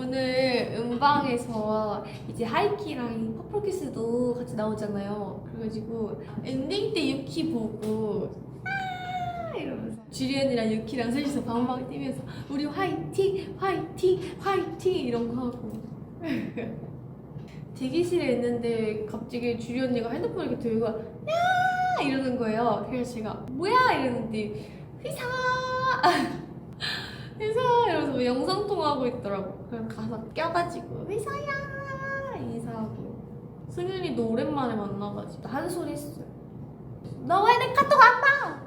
오늘 음방에서 이제 하이키랑 퍼플키스도 같이 나오잖아요. 그래가지고 엔딩 때 유키 보고 아! 이러면서 주리언이랑 유키랑 셋이서 방방 뛰면서 우리 화이팅 화이팅 화이팅! 이런 거 하고. 대기실에 있는데 갑자기 주리 언니가 핸드폰 이렇게 들고 야! 이러는 거예요. 그래서 제가 뭐야! 이랬는데 회사! 회사 영상 통화하고 있더라고. 그래서 가서 껴가지고 회사야 인사하고 승윤이도 오랜만에 만나가지고 한 소리 했어요. 너 왜 내 카톡 안 봐?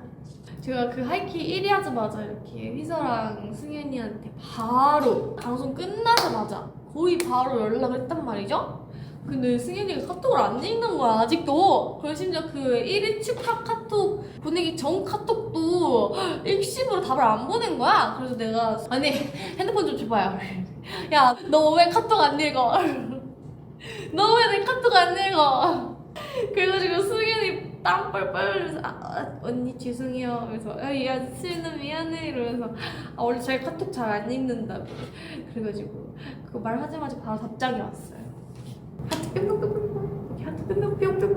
제가 그 하이키 1위 하자마자 이렇게 휘서랑 승윤이한테 바로 방송 끝나자마자 거의 바로 연락을 했단 말이죠. 근데 승현이가 카톡을 안 읽는 거야 아직도 그리고 심지어 그 1일 축하 카톡 보내기 전 카톡 도 일심으로 답을 안 보낸 거야? 그래서 내가 아니 핸드폰 좀 줘봐요. 야 너 왜 카톡 안 읽어? 너 왜 내 카톡 안 읽어? 그래가지고 승현이 땀 뻘뻘 아, 아, 언니 죄송해요. 그래서 야, 야 승현아 미안해. 이러면서 아 원래 잘 카톡 잘 안 읽는다고 그래가지고 그거 말하자마자 바로 답장이 왔어요. 하트 뿅뿅뿅뿅뿅. 이렇게 하트 뿅뿅뿅뿅